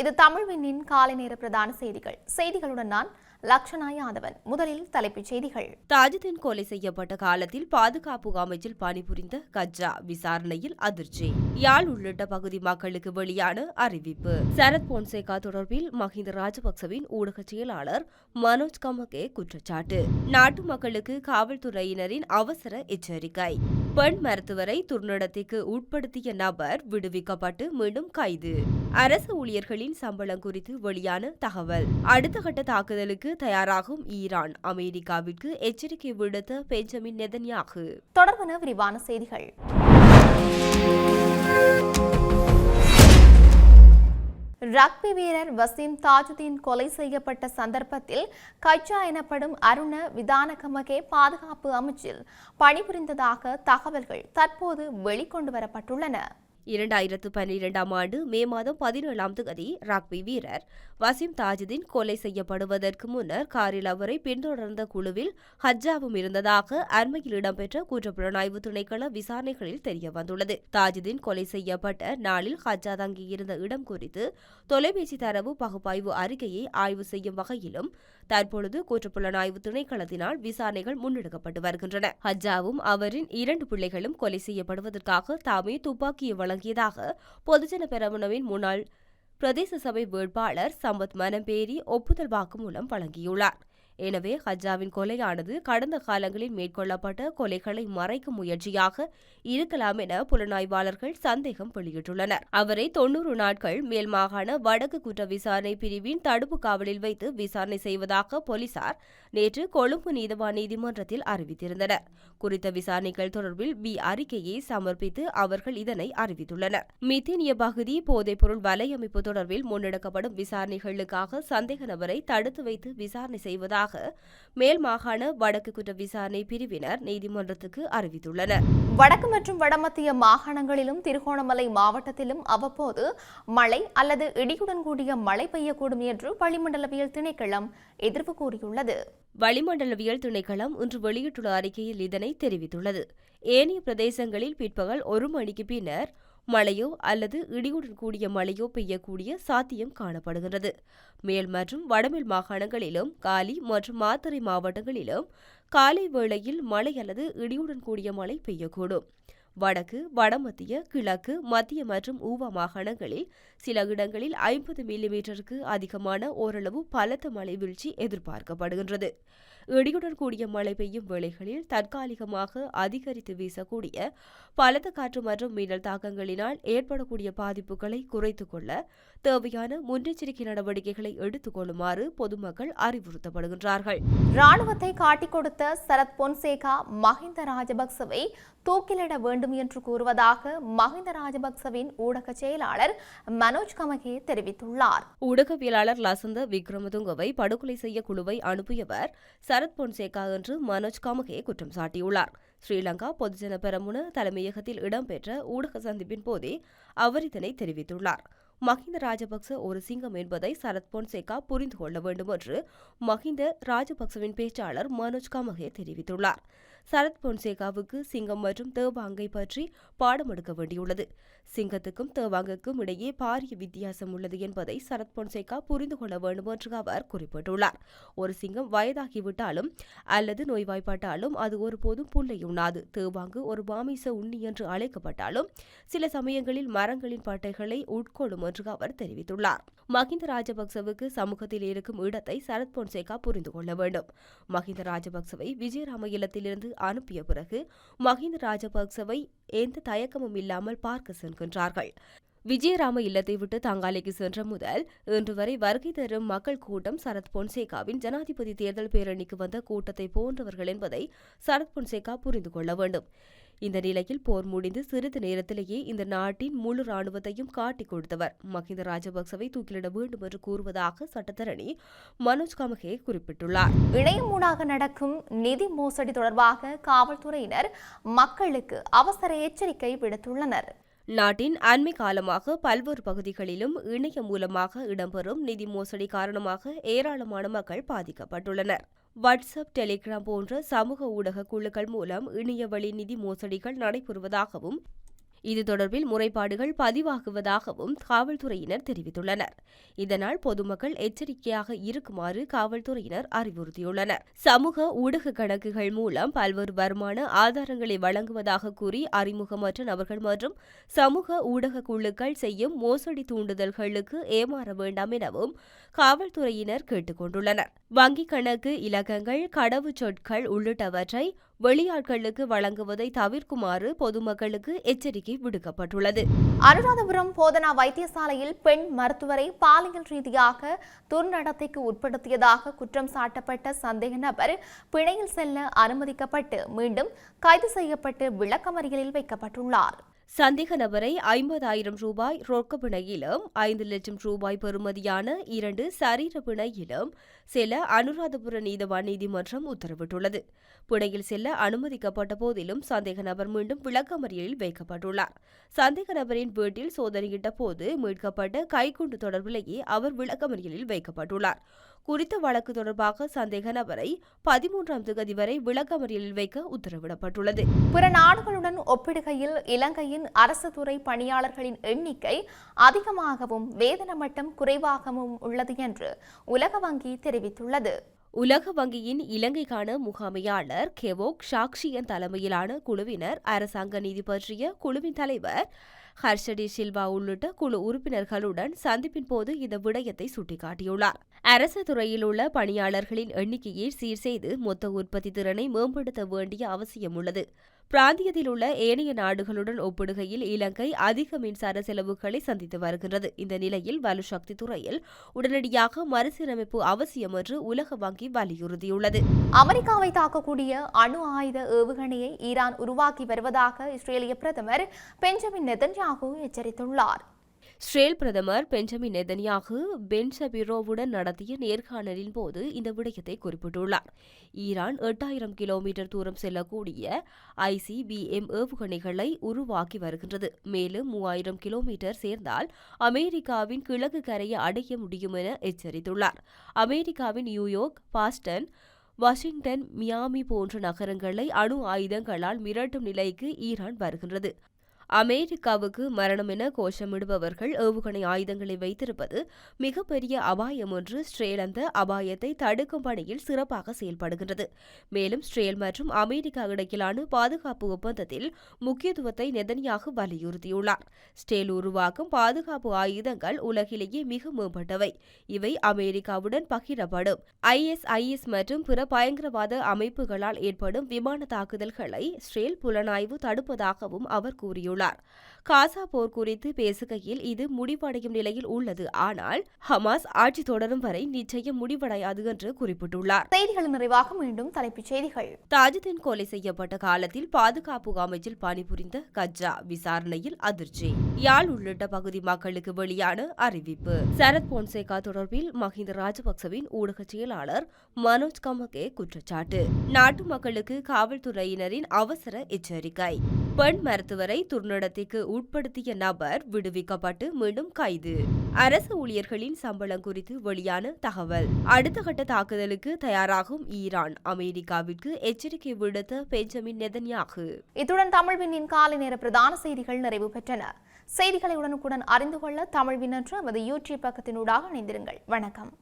இது தமிழ்வினின் காலை நேர பிரதான செய்திகள். செய்திகளுடன் நான் லக்ஷனா யாதவன் முதலில் தலைப்புச் செய்திகள். தாஜுதீன் கொலை செய்யப்பட்ட காலத்தில் பாதுகாப்பு அமைச்சில் பணிபுரிந்த கஜா விசாரணையில் அதிர்ச்சி. யாழ் உள்ளிட்ட பகுதி மக்களுக்கு வெளியான அறிவிப்பு. சரத் பொன்சேகா தொடர்பில் மஹிந்த ராஜபக்சவின் ஊடக செயலாளர் மனோஜ் கமகே குற்றச்சாட்டு. நாட்டு மக்களுக்கு காவல்துறையினரின் அவசர எச்சரிக்கை. பெண் மருத்துவரை துர்நடத்திற்கு உட்படுத்திய நபர் விடுவிக்கப்பட்டு மீண்டும் கைது. அரசு ஊழியர்களின் சம்பளம் குறித்து வெளியான தகவல். அடுத்த கட்ட தாக்குதலுக்கு தயாராகும் ஈரான். அமெரிக்காவிற்கு எச்சரிக்கை விடுத்த பெஞ்சமின் நெதன்யாகு. தொடர்பான விரிவான செய்திகள். ரக்பி வீரர் வசீம் தாஜுதீன் கொலை செய்யப்பட்ட சந்தர்ப்பத்தில் கச்சா எனப்படும் அருண விதானகமகே பாதுகாப்பு அமைச்சில் பணிபுரிந்ததாக தகவல்கள் தற்போது வெளிக்கொண்டு வரப்பட்டுள்ளன இரண்டாயிரத்து பன்னிரெண்டாம் ஆண்டு மே மாதம் பதினேழாம் தேதி ராக்பி வீரர் வசீம் தாஜுதீன் கொலை செய்யப்படுவதற்கு முன்னர் காரில் அவரை பின்தொடர்ந்த குழுவில் ஹஜ்ஜாவும் இருந்ததாக அண்மையில் இடம்பெற்ற குற்றப்புலனாய்வு திணைக்கள விசாரணைகளில் தெரியவந்துள்ளது. தாஜுதீன் கொலை செய்யப்பட்ட நாளில் ஹஜ்ஜா தங்கியிருந்த இடம் குறித்து தொலைபேசி தரவு பகுப்பாய்வு அறிக்கையை ஆய்வு செய்யும் வகையிலும் தற்பொழுது குற்றப்புலனாய்வு திணைக்களத்தினால் விசாரணைகள் முன்னெடுக்கப்பட்டு வருகின்றன. ஹஜ்ஜாவும் அவரின் இரண்டு பிள்ளைகளும் கொலை செய்யப்படுவதற்காக தாமே துப்பாக்கியை வழங்கியதாக பொதுஜன பெரமுனவின் முன்னாள் பிரதேச சபை வேட்பாளர் சம்பத் மனம்பேரி ஒப்புதல் வாக்குமூலம் வழங்கியுள்ளார். எனவே ஹஜ்ஜாவின் கொலையானது கடந்த காலங்களில் மேற்கொள்ளப்பட்ட கொலைகளை மறைக்கும் முயற்சியாக இருக்கலாம் என புலனாய்வாளர்கள் சந்தேகம் வெளியிட்டுள்ளனர். அவரை தொன்னூறு நாட்கள் மேல் மாகாண வடக்கு குற்ற விசாரணை பிரிவின் தடுப்பு காவலில் வைத்து விசாரணை செய்வதாக போலீசார் நேற்று கொழும்பு நீதவான் நீதிமன்றத்தில் அறிவித்திருந்தனர். குறித்த விசாரணைகள் தொடர்பில் பி அறிக்கையை சமர்ப்பித்து அவர்கள் இதனை அறிவித்துள்ளனர். மித்தேனிய பகுதி போதைப்பொருள் வலையமைப்பு தொடர்பில் முன்னெடுக்கப்படும் விசாரணைகளுக்காக சந்தேக நபரை தடுத்து வைத்து விசாரணை செய்வதாக மேல் மாகாண வடக்கு குற்ற விசாரணை பிரிவினர் நீதிமன்றத்துக்கு அறிவித்துள்ளனர். வடக்கு மற்றும் வடமத்திய மாகாணங்களிலும் திருகோணமலை மாவட்டத்திலும் அவ்வப்போது மழை அல்லது இடியுடன் கூடிய மழை பெய்யக்கூடும் என்று வளிமண்டலவியல் திணைக்களம் எதிர்ப்பு கூறியுள்ளது. வளிமண்டலவியல் திணைக்களம் இன்று வெளியிட்டுள்ள அறிக்கையில் இதனை தெரிவித்துள்ளது. ஏனைய பிரதேசங்களில் பிற்பகல் ஒரு மணிக்கு பின்னர் மழையோ அல்லது இடியுடன் கூடிய மழையோ பெய்யக்கூடிய சாத்தியம் காணப்படுகின்றது. மேல் மற்றும் வடமேல் மாகாணங்களிலும் காலி மற்றும் மாத்தறை மாவட்டங்களிலும் காலை வேளையில் மழை அல்லது இடியுடன் கூடிய மழை பெய்யக்கூடும். வடக்கு வடமத்திய கிழக்கு மத்திய மற்றும் ஊவா மாகாணங்களில் சில இடங்களில் ஐம்பது மில்லிமீட்டருக்கு அதிகமான ஓரளவு பலத்த மழை வீழ்ச்சி எதிர்பார்க்கப்படுகின்றது. இடியுடன் கூடிய மழை பெய்யும் வேளைகளில் தற்காலிகமாக அதிகரித்து வீசக்கூடிய பலத்த காற்று மற்றும் மின்னல் தாக்கங்களினால் ஏற்படக்கூடிய பாதிப்புகளை குறைத்துக் கொள்ள தேவையான முன்னெச்சரிக்கை நடவடிக்கைகளை எடுத்துக் கொள்ளுமாறு பொதுமக்கள் அறிவுறுத்தப்படுகின்றார்கள். ராணுவத்தை காட்டிக் கொடுத்த சரத் பொன்சேகா மஹிந்த ராஜபக்சவை தூக்கிலிட வேண்டும் என்று கூறுவதாக மஹிந்த ராஜபக்சவின் ஊடக செயலாளர் மனோஜ் கமகே தெரிவித்துள்ளார். ஊடகவியலாளர் லசந்த விக்ரமதுங்கவை படுகொலை செய்ய குழுவை அனுப்பியவர் சரத் பொன்சேகா என்று மனோஜ் கமகே குற்றம் சாட்டியுள்ளார். ஸ்ரீலங்கா பொதுஜன பெரமுன தலைமையகத்தில் இடம்பெற்ற ஊடக சந்திப்பின் போதே அவர் இதனை தெரிவித்துள்ளார். மஹிந்த ராஜபக்ச ஒரு சிங்கம் என்பதை சரத் பொன்சேகா புரிந்து கொள்ள வேண்டும் என்று மஹிந்த ராஜபக்சவின் பேச்சாளர் மனோஜ் கமகே தெரிவித்துள்ளார். சரத் பொன்சேகாவுக்கு சிங்கம் மற்றும் தேவாங்கை பற்றி பாடம் எடுக்க வேண்டியுள்ளது. சிங்கத்துக்கும் தேவாங்குக்கும் இடையே பாரிய வித்தியாசம் உள்ளது என்பதை சரத் பொன்சேகா புரிந்து கொள்ள வேண்டும் என்று அவர் குறிப்பிட்டுள்ளார். ஒரு சிங்கம் வயதாகிவிட்டாலும் அல்லது நோய்வாய்ப்பட்டாலும் அது ஒருபோதும் புல்லை உண்ணாது. தேவாங்கு ஒரு மாமிச உண்ணி என்று அழைக்கப்பட்டாலும் சில சமயங்களில் மரங்களின் பட்டைகளை உட்கொள்ளும் என்று அவர் தெரிவித்துள்ளார். மஹிந்த ராஜபக்சவுக்கு சமூகத்தில் இருக்கும் இடத்தை சரத் பொன்சேகா புரிந்து கொள்ள வேண்டும். மஹிந்த ராஜபக்சவை விஜயராம இல்லத்திலிருந்து அனுப்பிய பிறகு மஹிந்த ராஜபக்சவை எந்த தயக்கமும் இல்லாமல் பார்க்க சென்கின்றார்கள் விஜயராம இல்லத்தை விட்டு தங்காலைக்கு சென்ற முதல் இன்று வரை வருகை தரும் மக்கள் கூட்டம் சரத் பொன்சேகாவின் ஜனாதிபதி தேர்தல் பேரணிக்கு வந்த கூட்டத்தை போன்றவர்கள் என்பதை சரத் பொன்சேகா புரிந்து கொள்ள வேண்டும். இந்த நிலையில் போர் முடிந்து சிறிது நேரத்திலேயே இந்த நாட்டின் முழு ராணுவத்தையும் காட்டிக் கொடுத்தவர். மஹிந்த ராஜபக்சவை தூக்கிலிட வேண்டும் என்று கூறுவதாக சட்டத்தரணி மனோஜ் கமகே குறிப்பிட்டுள்ளார். இணையமூடாக நடக்கும் நிதி மோசடி தொடர்பாக காவல்துறையினர் மக்களுக்கு அவசர எச்சரிக்கை விடுத்துள்ளனர். நாட்டின் அண்மை காலமாக பல்வேறு பகுதிகளிலும் இணையம் மூலமாக இடம்பெறும் நிதி மோசடி காரணமாக ஏராளமான மக்கள் பாதிக்கப்பட்டுள்ளனர். வாட்ஸ்அப் டெலிகிராம் போன்ற சமூக ஊடக குழுக்கள் மூலம் இணைய வழி நிதி மோசடிகள் நடைபெறுவதாகவும் இது தொடர்பில் முறைப்பாடுகள் பதிவாகுவதாகவும் காவல்துறையினர் தெரிவித்துள்ளனர். இதனால் பொதுமக்கள் எச்சரிக்கையாக இருக்குமாறு காவல்துறையினர் அறிவுறுத்தியுள்ளனர். சமூக ஊடக கணக்குகள் மூலம் பல்வேறு வருமான ஆதாரங்களை வழங்குவதாக கூறி அறிமுகமற்ற நபர்கள் மற்றும் சமூக ஊடக குழுக்கள் செய்யும் மோசடி தூண்டுதல்களுக்கு ஏமாற வேண்டாம் எனவும் காவல்துறையினர் கேட்டுக் கொண்டுள்ளனர் வங்கிக் கணக்கு இலக்கங்கள் கடவுச்சொற்கள் உள்ளிட்டவற்றை வெளியாட்களுக்கு வழங்குவதை தவிர்க்குமாறு பொதுமக்களுக்கு எச்சரிக்கை விடுக்கப்பட்டுள்ளது. அனுராதபுரம் போதனா வைத்தியசாலையில் பெண் மருத்துவரை பாலியல் ரீதியாக துர்நடத்தைக்கு உட்படுத்தியதாக குற்றம் சாட்டப்பட்ட சந்தேக நபர் பிணையில் செல்ல அனுமதிக்கப்பட்டு மீண்டும் கைது செய்யப்பட்டு விளக்கமறியலில் வைக்கப்பட்டுள்ளார். சந்தேக நபரை ஐம்பதாயிரம் ரூபாய் ரொக்க பிணையிலும் ஐந்து லட்சம் ரூபாய் பெறுமதியான இரண்டு சரீர பிணையிலும் செல்ல அனுராதபுர நீதவான் நீதிமன்றம் உத்தரவிட்டுள்ளது. பிணையில் செல்ல அனுமதிக்கப்பட்ட போதிலும் சந்தேக நபர் மீண்டும் விளக்கமறியலில் வைக்கப்பட்டுள்ளார். சந்தேக நபரின் வீட்டில் சோதனையிட்ட போது மீட்கப்பட்ட கைக்குண்டு தொடர்பிலேயே அவர் விளக்கமறியலில் வைக்கப்பட்டுள்ளார். குறித்த வழக்கு தொடர்பாக சந்தேக நபரை பதிமூன்றாம் தேதி வரை விளக்கமறியலில் வைக்க உத்தரவிடப்பட்டுள்ளது. பிற நாடுகளுடன் ஒப்பிடுகையில் இலங்கையின் அரசு துறை பணியாளர்களின் எண்ணிக்கை அதிகமாகவும் வேதன மட்டம் குறைவாகவும் உள்ளது என்று உலக வங்கி தெரிவித்துள்ளது. உலக வங்கியின் இலங்கைக்கான முகாமையாளர் கெவோக் சாக்ஷியன் தலைமையிலான குழுவினர் அரசாங்க நீதி பற்றிய குழுவின் தலைவர் ஹர்ஷடி சில்வா உள்ளிட்ட குழு உறுப்பினர்களுடன் சந்திப்பின் போது இந்த விடயத்தை சுட்டிக்காட்டியுள்ளார். அரசு துறையில் உள்ள பணியாளர்களின் எண்ணிக்கையை சீர் செய்து மொத்த உற்பத்தி திறனை மேம்படுத்த வேண்டிய அவசியம் உள்ளது. பிராந்தியத்தில் உள்ள ஏனைய நாடுகளுடன் ஒப்பிடுகையில் இலங்கை அதிக மின்சார செலவுகளை சந்தித்து வருகின்றது இந்த நிலையில் வலுசக்தி துறையில் உடனடியாக மறுசீரமைப்பு அவசியம் என்று உலக வங்கி வலியுறுத்தியுள்ளது. அமெரிக்காவை தாக்கக்கூடிய அணு ஆயுத ஏவுகணையை ஈரான் உருவாக்கி வருவதாக இஸ்ரேலிய பிரதமர் பெஞ்சமின் நெதன்யாகு எச்சரித்துள்ளார். இஸ்ரேல் பிரதமர் பெஞ்சமின் நெதன்யாகு பென் சபிரோவுடன் நடத்திய நேர்காணலின் போது இந்த விடயத்தை குறிப்பிட்டுள்ளார். ஈரான் எட்டாயிரம் கிலோமீட்டர் தூரம் செல்லக்கூடிய ஐசிபிஎம் ஏவுகணைகளை உருவாக்கி வருகின்றது. மேலும் மூவாயிரம் கிலோமீட்டர் சேர்ந்தால் அமெரிக்காவின் கிழக்கு கரையை அடைய முடியும் என எச்சரித்துள்ளார். அமெரிக்காவின் நியூயோர்க் பாஸ்டன் வாஷிங்டன் மியாமி போன்ற நகரங்களை அணு ஆயுதங்களால் மிரட்டும் நிலைக்கு ஈரான் வருகின்றது. அமெரிக்காவுக்கு மரணம் என கோஷமிடுபவர்கள் ஏவுகணை ஆயுதங்களை வைத்திருப்பது மிகப்பெரிய அபாயம் என்று ஸ்ரேல் அந்த அபாயத்தை தடுக்கும் பணியில் சிறப்பாக செயல்படுகின்றது. மேலும் ஸ்ரேல் மற்றும் அமெரிக்கா இடையிலான பாதுகாப்பு ஒப்பந்தத்தில் முக்கியத்துவத்தை நெதனியாக வலியுறுத்தியுள்ளார். ஸ்டேல் உருவாக்கும் பாதுகாப்பு ஆயுதங்கள் உலகிலேயே மிக மேம்பட்டவை. இவை அமெரிக்காவுடன் பகிரப்படும். ஐஎஸ்ஐஎஸ் மற்றும் பிற பயங்கரவாத அமைப்புகளால் ஏற்படும் விமான தாக்குதல்களை ஸ்ரேல் புலனாய்வு தடுப்பதாகவும் அவர் கூறியுள்ளார். celular. காசா போர் குறித்து பேசுகையில் இது முடிவடையும் நிலையில் உள்ளது. ஆனால் ஹமாஸ் ஆட்சி தொடரும் வரை நிச்சயம் முடிவடையாது என்று குறிப்பிட்டுள்ளார். செய்திகள் நிறைவாக மீண்டும் தலைப்புச் செய்திகள். தாஜுதீன் கொலை செய்யப்பட்ட காலத்தில் பாதுகாப்பு அமைச்சில் பணிபுரிந்த கஜா விசாரணையில் அதிர்ச்சி. யாழ் உள்ளிட்ட பகுதி மக்களுக்கு வெளியான அறிவிப்பு. சரத் பொன்சேகா தொடர்பில் மஹிந்த ராஜபக்சவின் ஊடக செயலாளர் மனோஜ் கமகே குற்றச்சாட்டு. நாட்டு மக்களுக்கு காவல்துறையினரின் அவசர எச்சரிக்கை. பெண் மருத்துவரை துர்நடத்தைக்கு உட்படுத்திய நபர் விடுவிக்கப்பட்டு மீண்டும் கைது. அரசு ஊழியர்களின் சம்பளம் குறித்து வெளியான தகவல். அடுத்த கட்ட தாக்குதலுக்கு தயாராகும் ஈரான். அமெரிக்காவிற்கு எச்சரிக்கை விடுத்த பெஞ்சமின் நெதன்யாகு. இத்துடன் தமிழ்வினின் காலை நேர பிரதான செய்திகள் நிறைவு பெற்றன. செய்திகளை உடனுக்குடன் அறிந்து கொள்ள தமிழ்வின் என்ற எமது யூடியூப் பக்கத்தினூடாக இணைந்திருங்கள். வணக்கம்.